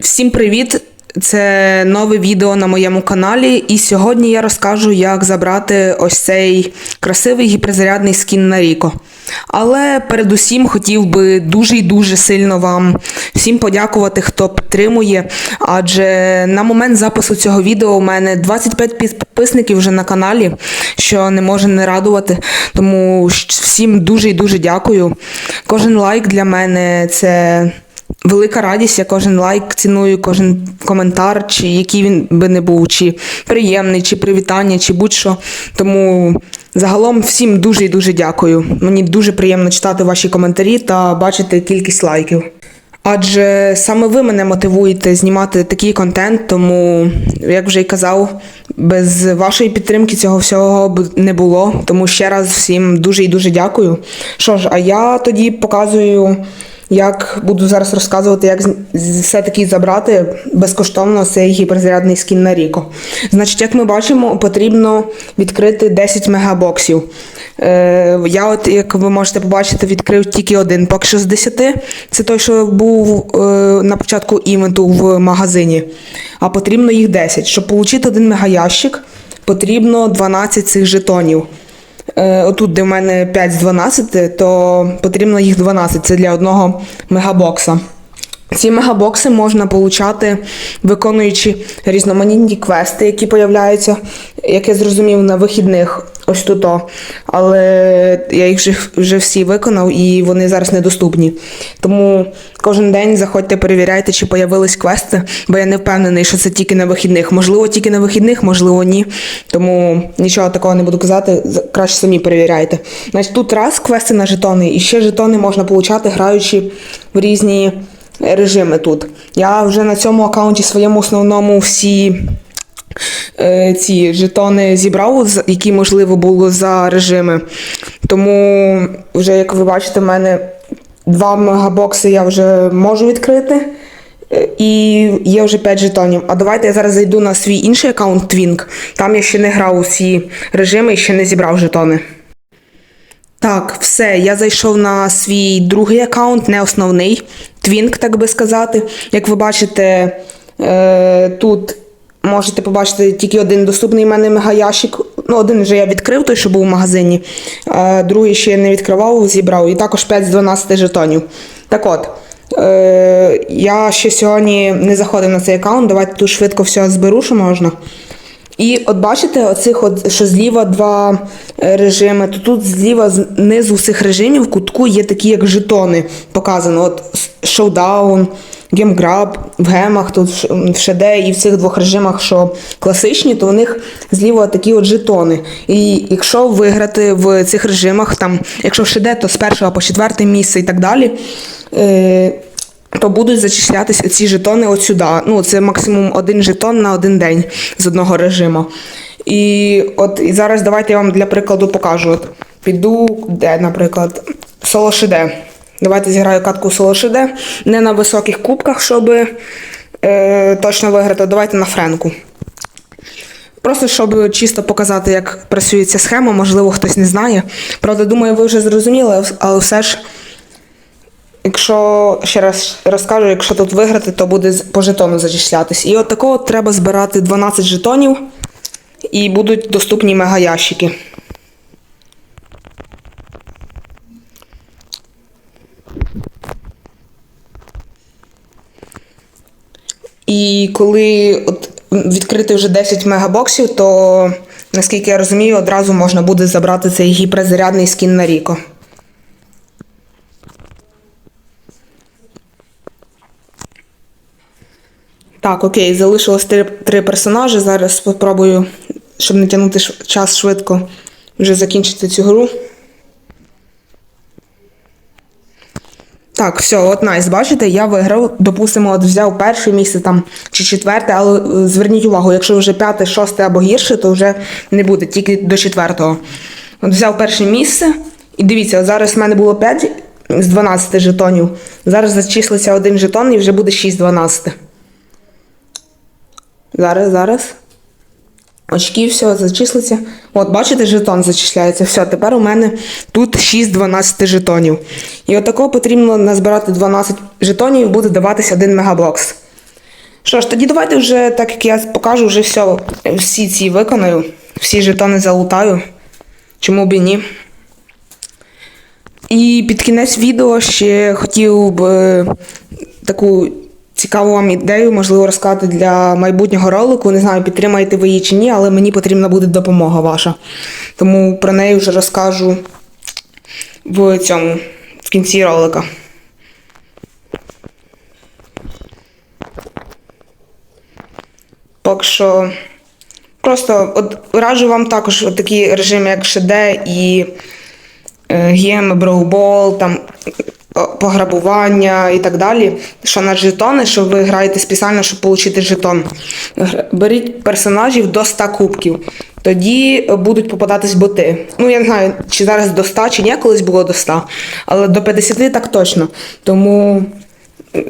Всім привіт! Це нове відео на моєму каналі, і сьогодні я розкажу, як забрати ось цей красивий гіперзарядний скін на Ріко. Але передусім хотів би дуже і дуже сильно вам всім подякувати, хто підтримує. Адже на момент запису цього відео у мене 25 підписників вже на каналі, що не може не радувати. Тому всім дуже і дуже дякую. Кожен лайк для мене це велика радість. Я кожен лайк ціную, кожен коментар, чи який він би не був, чи приємний, чи привітання, чи будь-що. Тому загалом всім дуже і дуже дякую. Мені дуже приємно читати ваші коментарі та бачити кількість лайків. Адже саме ви мене мотивуєте знімати такий контент, тому, як вже й казав, без вашої підтримки цього всього б не було. Тому ще раз всім дуже і дуже дякую. Що ж, а я тоді показую, як буду зараз розказувати, як все-таки забрати безкоштовно цей гіперзарядний скін на Ріко. Значить, як ми бачимо, потрібно відкрити 10 мегабоксів. Е, я, от, як ви можете побачити, відкрив тільки один з 10. Це той, що був е, на початку івенту в магазині. А потрібно їх 10. Щоб отримати один мегаящик, потрібно 12 цих жетонів. Е, Отут, де в мене 5 з 12, то потрібно їх 12. Це для одного мегабокса. Ці мегабокси можна получати, виконуючи різноманітні квести, які появляються, як я зрозумів, на вихідних ось тут. Але я їх вже, вже всі виконав і вони зараз недоступні. Тому кожен день заходьте, перевіряйте, чи появились квести, бо я не впевнений, що це тільки на вихідних. Можливо, тільки на вихідних, можливо, ні. Тому нічого такого не буду казати, краще самі перевіряйте. Значить, тут раз квести на жетони, і ще жетони можна получати, граючи в різні режими тут. Я вже на цьому аккаунті своєму основному всі е, ці жетони зібрав, які можливо було за режими. Тому вже, як ви бачите, в мене два мегабокси я вже можу відкрити. е, І є вже 5 жетонів. А давайте я зараз зайду на свій інший аккаунт Twink. Там я ще не грав у ці режими і ще не зібрав жетони. Так, все, я зайшов на свій другий аккаунт, не основний, Twink, так би сказати. Як ви бачите, е, тут можете побачити тільки один доступний в мене мегаящик. Ну, один вже я відкрив, той, що був в магазині, а другий ще я не відкривав, зібрав. І також 5 з 12 жетонів. Так от, е, я ще сьогодні не заходив на цей аккаунт. Давайте тут швидко все зберу, що можна. І от бачите, оцих от, що зліва два е, режими, то тут зліва знизу цих режимів в кутку є такі, як жетони показано. От шоудаун, гемграб, в гемах, тут в шеде і в цих двох режимах, що класичні, то у них зліва такі от жетони. І якщо виграти в цих режимах, там, якщо в шеде, то з першого по четверте місце і так далі. Е- то будуть зачислятися ці жетони от сюди. Ну, це максимум один жетон на один день з одного режиму. І от і зараз давайте я вам для прикладу покажу. От піду, де, наприклад, соло шиде. Давайте зіграю катку соло шиде. Не на високих кубках, щоб е, точно виграти. Давайте на френку. Просто щоб чисто показати, як працює ця схема, можливо, хтось не знає. Правда, думаю, ви вже зрозуміли, але все ж Якщо ще раз розкажу, якщо тут виграти, то буде по жетону зачислятись. І от такого треба збирати 12 жетонів і будуть доступні мегаящики. І коли от відкрити вже 10 мегабоксів, то наскільки я розумію, одразу можна буде забрати цей гіперзарядний скін на Ріко. Так, окей, залишилось три, три персонажі. Зараз спробую, щоб не тягнути час швидко, вже закінчити цю гру. Так, все, от найс, бачите, я виграв, допустимо, от взяв перше місце там чи четверте, але е, зверніть увагу, якщо вже п'яте, шосте або гірше, то вже не буде, тільки до четвертого. От взяв перше місце, і дивіться, зараз в мене було 5 з 12 жетонів. Зараз зачислиться один жетон і вже буде 6 з 12. Зараз, зараз. Очки, все, зачислиться. От, бачите, жетон зачисляється. Все, тепер у мене тут 6 12 жетонів. І отако потрібно назбирати 12 жетонів і буде даватися один мегаблокс. Що ж, тоді давайте вже, так як я покажу, вже все, всі ці виконаю, всі жетони залутаю. Чому б і ні? І під кінець відео ще хотів би таку цікаву вам ідею, можливо, розказати для майбутнього ролику. Не знаю, підтримаєте ви її чи ні, але мені потрібна буде допомога ваша. Тому про неї вже розкажу в цьому, в кінці ролика. Поки що просто от раджу вам також такі режими, як ШД і е, гем, броубол, там пограбування і так далі. Що на жетони, що ви граєте спеціально, щоб отримати жетон. Беріть персонажів до 100 кубків. Тоді е, будуть попадатись боти. Ну, я не знаю, чи зараз до 100, чи ні, колись було до 100, але до 50 так точно. Тому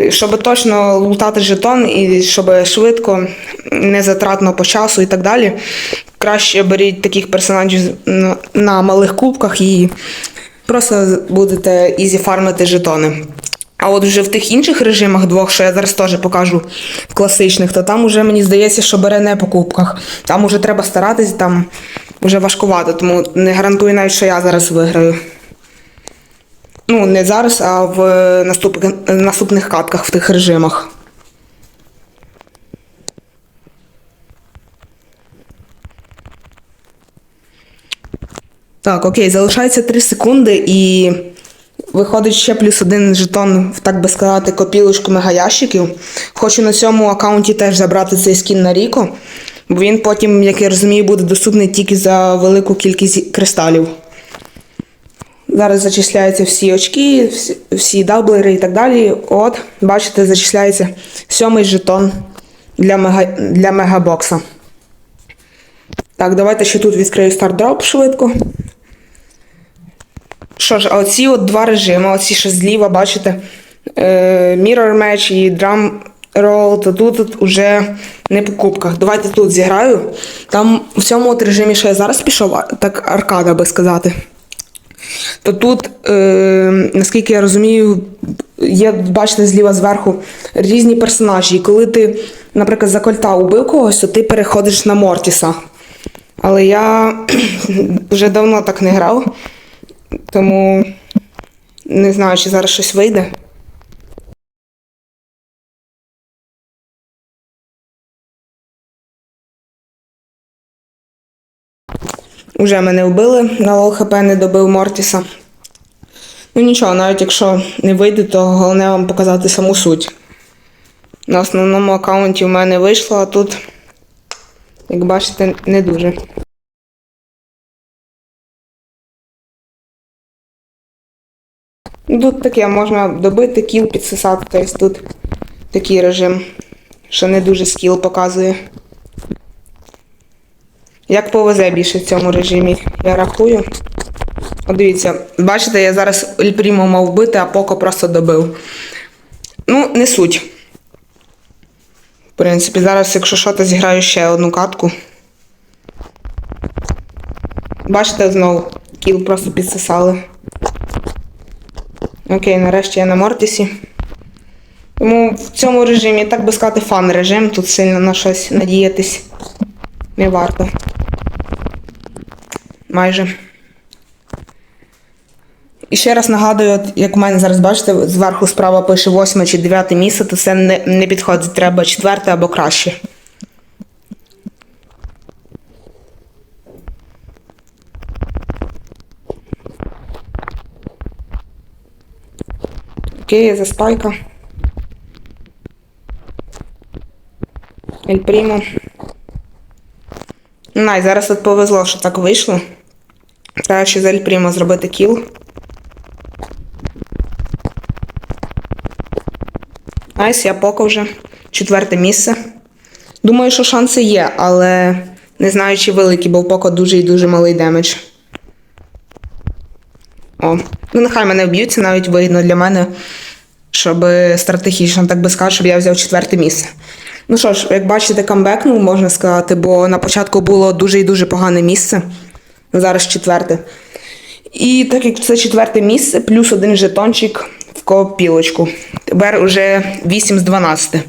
щоб точно лутати жетон і щоб швидко, незатратно по часу і так далі. Краще беріть таких персонажів на, на малих кубках і просто будете ізі фармити жетони. А от вже в тих інших режимах двох, що я зараз теж покажу в класичних, то там уже мені здається, що бере не по кубках. Там уже треба старатись, там вже важкувато, тому не гарантую навіть, що я зараз виграю. Ну, не зараз, а в наступ... наступних катках в тих режимах. Так, окей, залишається 3 секунди і виходить ще плюс один жетон, так би сказати, копілочку мегаящиків. Хочу на цьому аккаунті теж забрати цей скін на Ріко, бо він потім, як я розумію, буде доступний тільки за велику кількість кристалів. Зараз зачисляються всі очки, всі, всі даблери і так далі. От, бачите, зачисляється сьомий жетон для, мега, для мегабокса. Так, давайте ще тут відкрию стартдроп швидко. Що ж, а оці от два режими, оці що зліва, бачите, е, Mirror Match і Drum Roll, то тут, тут уже не по кубках. Давайте тут зіграю. Там в цьому от режимі, що я зараз пішов, так аркада би сказати то тут, е, наскільки я розумію, є, бачите, зліва зверху різні персонажі. І коли ти, наприклад, за кольта убив когось, то ти переходиш на Мортіса. Але я вже давно так не грав, тому не знаю, чи зараз щось вийде. Уже мене вбили, на лол хп не добив Мортіса. Ну нічого, навіть якщо не вийде, то головне вам показати саму суть. На основному аккаунті в мене вийшло, а тут, як бачите, не дуже. Тут таке можна добити, кіл підсосати, тобто тут такий режим, що не дуже скіл показує. Як повезе більше в цьому режимі, я рахую. От дивіться, бачите, я зараз Ельпрімо мав вбити, а Поко просто добив. Ну, не суть. В принципі, зараз, якщо що, то зіграю ще одну катку. Бачите, знову кіл просто підсосали. Окей, нарешті я на Мортісі. Тому в цьому режимі, так би сказати, фан режим, тут сильно на щось надіятись не варто. Майже. І ще раз нагадую, як в мене зараз бачите, зверху справа пише 8 чи 9 місце, то це не, не підходить. Треба четверте або краще. Окей, за спайка. Ель Прімо. Най, зараз от повезло, що так вийшло. Треба ще з Ель зробити кіл. Найс, я поки вже. Четверте місце. Думаю, що шанси є, але не знаю, чи великі, бо Поко дуже і дуже малий демедж. О, ну нехай мене вб'ються, навіть вигідно для мене, щоб стратегічно, так би сказати, щоб я взяв четверте місце. Ну що ж, як бачите, камбекнув, можна сказати, бо на початку було дуже і дуже погане місце. Зараз четверте. І так як це четверте місце, плюс один жетончик в копілочку. Тепер уже 8 з 12.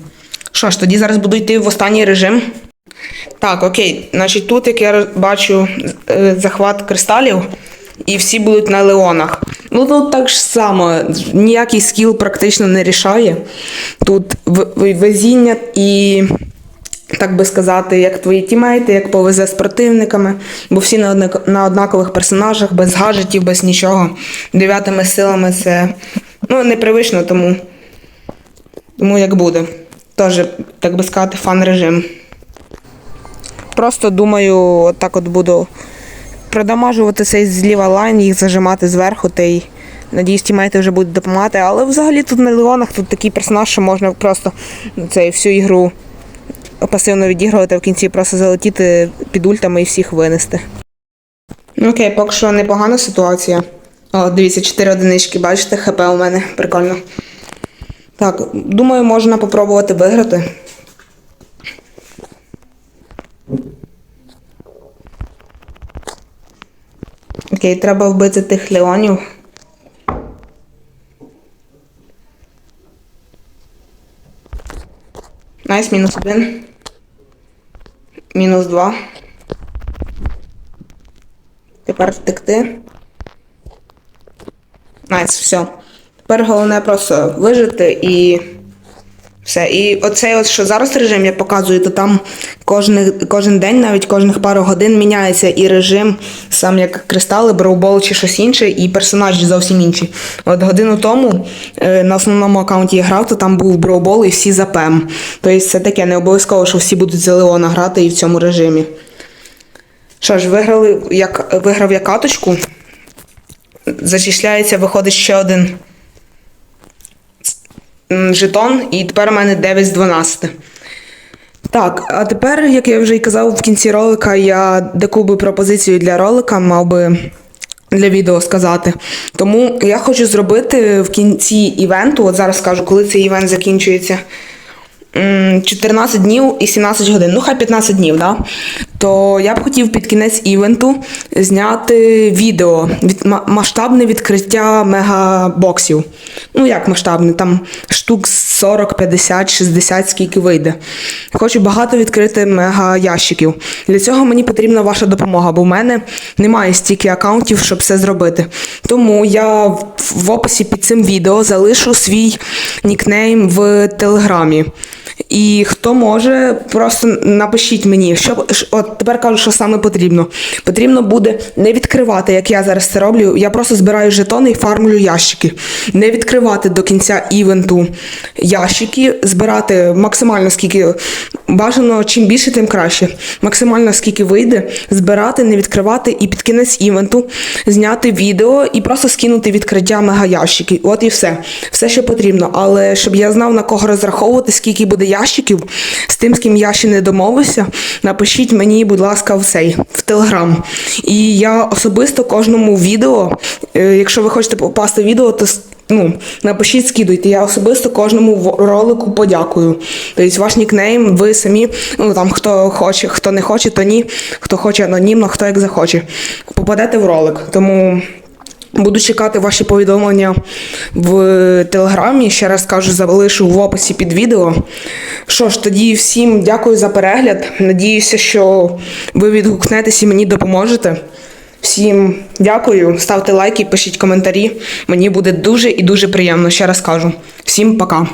Що ж, тоді зараз буду йти в останній режим. Так, окей. Значить, тут, як я бачу, е, захват кристалів, і всі будуть на леонах. Ну тут так ж само, ніякий скіл практично не рішає. Тут везіння і, так би сказати, як твої тімейти, як повезе з противниками, бо всі на, на однакових персонажах, без гаджетів, без нічого. Дев'ятими силами це ну, непривично, тому, тому як буде. Теж, так би сказати, фан-режим. Просто думаю, отак от буду продамажувати цей зліва лайн, їх зажимати зверху, та й надіюсь, тімейти вже будуть допомагати. Але взагалі тут на Леонах тут такий персонаж, що можна просто цей, всю ігру пасивно відігрувати, а в кінці просто залетіти під ультами і всіх винести. Ну окей, поки що непогана ситуація. О, дивіться, 4 одинички, бачите, ХП у мене прикольно. Так, думаю, можна попробувати виграти. Окей, треба вбити тих леонів. Найс, мінус один. Мінус два. Тепер втекти. Найс, все. Тепер головне просто вижити і все. І оцей, от, що зараз режим я показую, то там кожен, кожен день, навіть кожних пару годин міняється і режим, сам як кристали, броубол чи щось інше, і персонаж зовсім інший. От годину тому е, на основному аккаунті я грав, то там був броубол і всі за ПЕМ. Тобто це таке не обов'язково, що всі будуть за Леона грати і в цьому режимі. Що ж, виграли, як, виграв я каточку. Зачисляється, виходить ще один жетон, і тепер у мене 9 з 12. Так, а тепер, як я вже й казав, в кінці ролика я деку би пропозицію для ролика мав би для відео сказати. Тому я хочу зробити в кінці івенту, от зараз скажу, коли цей івент закінчується. 14 днів і 17 годин, ну хай 15 днів, да? То я б хотів під кінець івенту зняти відео від масштабне відкриття мегабоксів. Ну як масштабне, там штук 40, 50, 60, скільки вийде. Хочу багато відкрити мега ящиків. Для цього мені потрібна ваша допомога, бо в мене немає стільки акаунтів, щоб це зробити. Тому я в- в описі під цим відео залишу свій нікнейм в Телеграмі. І хто може, просто напишіть мені, що от тепер кажу, що саме потрібно. Потрібно буде не відкривати, як я зараз це роблю. Я просто збираю жетони і фармлю ящики. Не відкривати до кінця івенту ящики, збирати максимально скільки бажано, чим більше, тим краще. Максимально скільки вийде, збирати, не відкривати і під кінець івенту зняти відео і просто скинути відкриття мегаящиків. От і все. Все, що потрібно. Але щоб я знав на кого розраховувати, скільки буде ящиків, з тим, з ким я ще не домовився, напишіть мені, будь ласка, в цей в телеграм. І я особисто кожному відео, е, якщо ви хочете попасти в відео, то ну, напишіть, скидуйте. Я особисто кожному ролику подякую. Тобто ваш нікнейм, ви самі, ну там хто хоче, хто не хоче, то ні, хто хоче анонімно, хто як захоче. Попадете в ролик. Тому. Буду чекати ваші повідомлення в телеграмі. Ще раз кажу, залишу в описі під відео. Що ж, тоді всім дякую за перегляд. Надіюся, що ви відгукнетеся і мені допоможете. Всім дякую, ставте лайки, пишіть коментарі. Мені буде дуже і дуже приємно. Ще раз кажу. Всім пока.